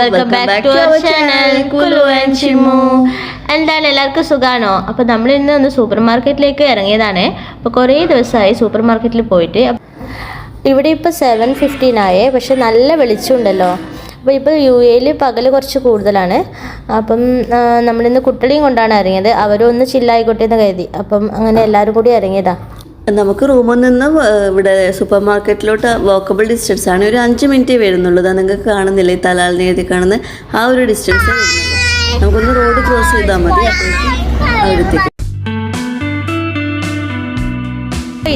Welcome back to our channel Kulu and Chimu എന്താണ് എല്ലാവർക്കും സുഖാണോ? അപ്പോൾ നമ്മൾ ഇന്ന് ഒന്ന് സൂപ്പർ മാർക്കറ്റിലേക്ക് ഇറങ്ങിയതാണ്. അപ്പോൾ കുറേ ദിവസമായി സൂപ്പർ മാർക്കറ്റിൽ പോയിട്ട്. ഇവിടെ ഇപ്പോൾ സെവൻ ഫിഫ്റ്റീൻ ആയേ. പക്ഷെ നല്ല വെളിച്ചമുണ്ടല്ലോ. അപ്പോൾ ഇപ്പോൾ യു എയിൽ പകൽ കുറച്ച് കൂടുതലാണ്. അപ്പം നമ്മളിന്ന് കുട്ടികളെയും കൊണ്ടാണ് ഇറങ്ങിയത്. അവരും ഒന്ന് ചില്ലായിക്കോട്ടെ എന്ന് കരുതി. അപ്പം അങ്ങനെ എല്ലാവരും കൂടി ഇറങ്ങിയതാ. നമുക്ക് റൂമിൽ നിന്ന് ഇവിടെ സൂപ്പർ മാർക്കറ്റിലോട്ട് വാക്കബിൾ ഡിസ്റ്റൻസ് ആണ്. ഒരു അഞ്ച് മിനിറ്റ് വരുന്നുള്ളൂ. അത് നിങ്ങൾക്ക് കാണുന്നില്ലേ? ഈ തലാലിന് കാണുന്ന ആ ഒരു ഡിസ്റ്റൻസ് നമുക്കൊന്ന് റോഡ് ക്രോസ് ചെയ്താൽ മതി. അവിടത്തേക്ക്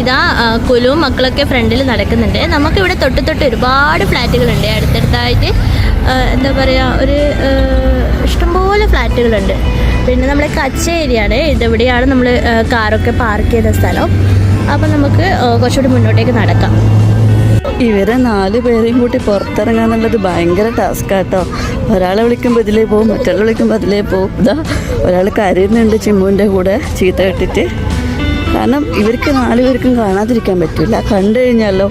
ഇതാ കുലുവും മക്കളൊക്കെ ഫ്രണ്ടിൽ നടക്കുന്നുണ്ട്. നമുക്കിവിടെ തൊട്ട് തൊട്ട് ഒരുപാട് ഫ്ലാറ്റുകളുണ്ട്. അടുത്തടുത്തായിട്ട് എന്താ പറയുക ഒരു ഇഷ്ടംപോലെ ഫ്ലാറ്റുകളുണ്ട്. പിന്നെ നമ്മുടെ കച്ച ഏരിയ ആണ് ഇതെവിടെയാണ് നമ്മൾ കാറൊക്കെ പാർക്ക് ചെയ്ത സ്ഥലം. അപ്പം നമുക്ക് കുറച്ചുകൂടി മുന്നോട്ടേക്ക് നടക്കാം. ഇവരെ നാല് പേരെയും കൂട്ടി പുറത്തിറങ്ങാന്നുള്ളത് ഭയങ്കര ടാസ്ക് ആട്ടോ ഒരാളെ വിളിക്കുമ്പോൾ ഇതിലേ പോകും മറ്റൊരാളെ വിളിക്കുമ്പോൾ അതിലേ പോകും ഇതാ ഒരാൾ കരയുന്നുണ്ട് ചിമ്മുവിന്റെ കൂടെ ചീത്ത കെട്ടിട്ട്. കാരണം ഇവർക്ക് നാല് പേർക്കും കാണാതിരിക്കാൻ പറ്റില്ല കണ്ടു കഴിഞ്ഞാലോ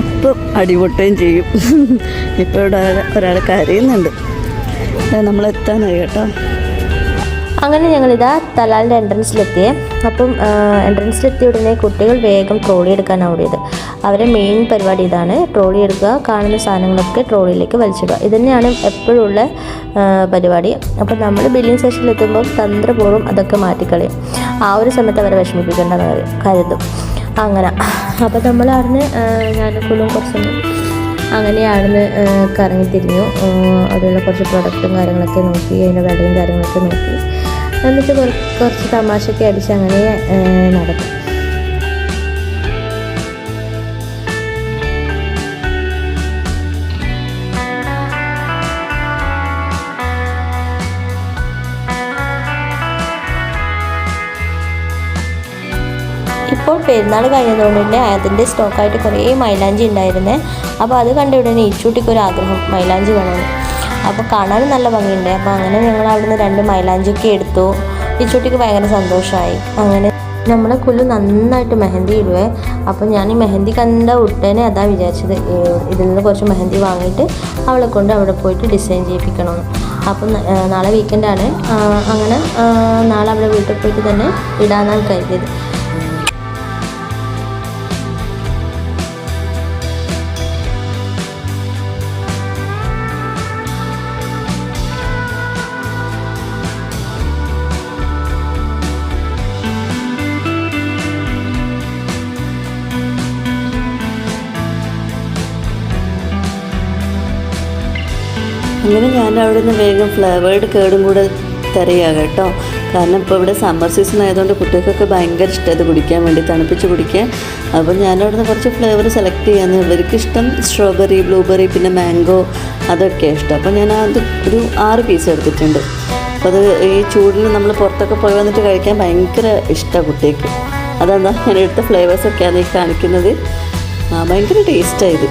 അപ്പം അടിപൊട്ടുകയും ചെയ്യും. ഇപ്പോൾ ഇവിടെ ഒരാൾ കരയുന്നുണ്ട്. നമ്മളെത്താനായി കേട്ടോ. അങ്ങനെ ഞങ്ങളിതാ തലാലിന്റെ എൻട്രൻസിലെത്തിയേ അപ്പം എൻട്രൻസിലെത്തിയ ഉടനെ കുട്ടികൾ വേഗം ട്രോളി എടുക്കാൻ ഓടിയത് അവരെ മെയിൻ പരിപാടി ഇതാണ്. ട്രോളി എടുക്കുക കാണുന്ന സാധനങ്ങളൊക്കെ ട്രോളിയിലേക്ക് വലിച്ചിടുക. ഇതന്നെയാണ് തന്നെയാണ് എപ്പോഴും ഉള്ള പരിപാടി. അപ്പം നമ്മൾ ബില്ലിംഗ് സെഷനിലെത്തുമ്പോൾ തന്ത്രപൂർവം അതൊക്കെ മാറ്റിക്കളയും. ആ ഒരു സമയത്ത് അവരെ വിഷമിപ്പിക്കേണ്ടെന്ന് കരു- കരുതും. അങ്ങനെ. അപ്പോൾ നമ്മൾ അറിഞ്ഞ് ഞാൻ കുളും കുറച്ച് അങ്ങനെയാണെന്ന് കറങ്ങി തിരിഞ്ഞു. അതിലുള്ള കുറച്ച് പ്രൊഡക്റ്റും കാര്യങ്ങളൊക്കെ നോക്കി അതിന്റെ വിലയും കാര്യങ്ങളൊക്കെ നോക്കി. എന്നിട്ട് കുറ- കുറച്ച് തമാശയൊക്കെ അടിച്ച് അങ്ങനെ നടക്കും. ഇപ്പോൾ പെരുന്നാൾ കഴിഞ്ഞതുകൊണ്ട് തന്നെ അതിന്റെ സ്റ്റോക്കായിട്ട് കുറേ മൈലാഞ്ചി ഉണ്ടായിരുന്നേ. അപ്പോൾ അത് കണ്ട ഉടനെ ആഗ്രഹം. മൈലാഞ്ചി വേണമെന്ന്. അപ്പോൾ കാണാനും നല്ല ഭംഗിയുണ്ട്. അപ്പോൾ അങ്ങനെ ഞങ്ങൾ അവിടുന്ന് രണ്ട് മൈലാഞ്ചിയൊക്കെ എടുത്തു. ഇച്ചൂട്ടിക്ക് ഭയങ്കര സന്തോഷമായി അങ്ങനെ നമ്മളെ കുല്ലു നന്നായിട്ട് മെഹന്തി ഇടുവേ. അപ്പോൾ ഞാൻ ഈ മെഹന്തി കണ്ട ഉടനെ അതാ വിചാരിച്ചത്. ഇതിൽ നിന്ന് കുറച്ച് മെഹന്തി വാങ്ങിയിട്ട് അവളെ കൊണ്ട് അവിടെ പോയിട്ട് ഡിസൈൻ ചെയ്യിപ്പിക്കണമെന്ന് അപ്പം നാളെ വീക്കെൻഡാണ് അങ്ങനെ നാളെ അവിടെ വീട്ടിൽ പോയിട്ട് തന്നെ ഇടാന്നാണ് കരുതിയത്. അങ്ങനെ ഞാൻ അവിടെ നിന്ന് വേഗം ഫ്ലേവേർഡ് കേടും കൂടെ തരയുക കേട്ടോ. കാരണം ഇപ്പോൾ ഇവിടെ സമ്മർ സീസൺ ആയതുകൊണ്ട് കുട്ടികൾക്കൊക്കെ ഭയങ്കര ഇഷ്ടം അത് കുടിക്കാൻ വേണ്ടി തണുപ്പിച്ച് കുടിക്കാൻ. അപ്പോൾ ഞാനവിടെ നിന്ന് കുറച്ച് ഫ്ലേവർ സെലക്ട് ചെയ്യാന്ന്. ഇവർക്ക് ഇഷ്ടം സ്ട്രോബെറി ബ്ലൂബെറി പിന്നെ മാംഗോ അതൊക്കെ ഇഷ്ടം. അപ്പോൾ ഞാൻ അത് ഒരു ആറ് പീസ് എടുത്തിട്ടുണ്ട്. അപ്പോൾ അത് ഈ ചൂടിൽ നമ്മൾ പുറത്തൊക്കെ പോയി വന്നിട്ട് കഴിക്കാൻ ഭയങ്കര ഇഷ്ടമാണ് കുട്ടിക്ക് അതെന്താ ഞാൻ എടുത്ത ഫ്ലേവേഴ്സൊക്കെയാണ് ഈ കാണിക്കുന്നത്. ഭയങ്കര ടേസ്റ്റാണ് ഇത്.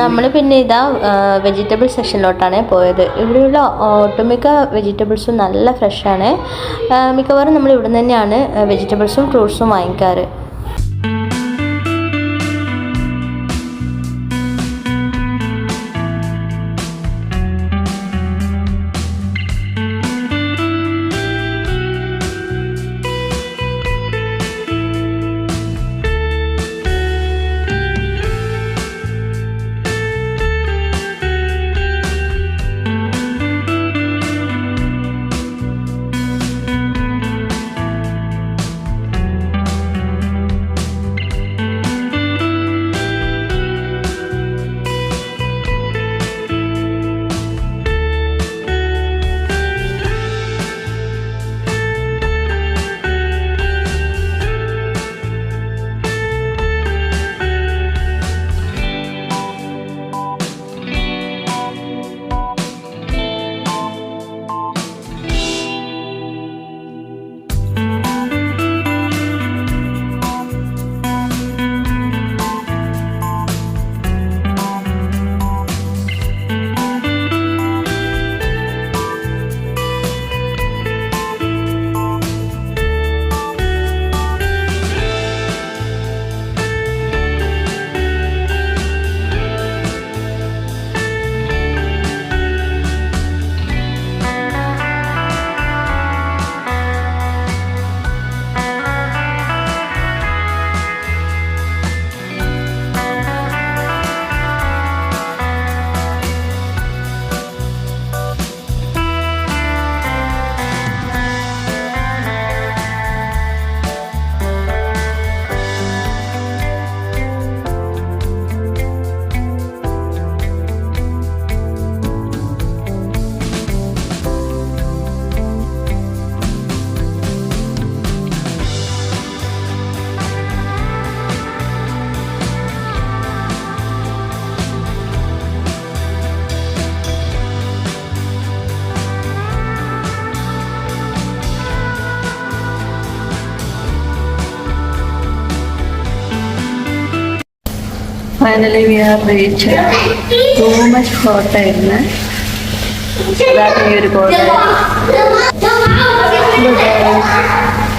നമ്മൾ പിന്നെ ഇതാ വെജിറ്റബിൾ സെക്ഷനിലോട്ടാണ് പോയത്. ഇവിടെയുള്ള ഒട്ടുമിക്ക വെജിറ്റബിൾസും നല്ല ഫ്രഷാണ് മിക്കവാറും നമ്മൾ ഇവിടെ തന്നെയാണ് വെജിറ്റബിൾസും ഫ്രൂട്ട്സും വാങ്ങിക്കാറ്. Finally we are reach too much ഹോട്ടായിരുന്നു അതാണ് ഈ ഒരു കോട്ട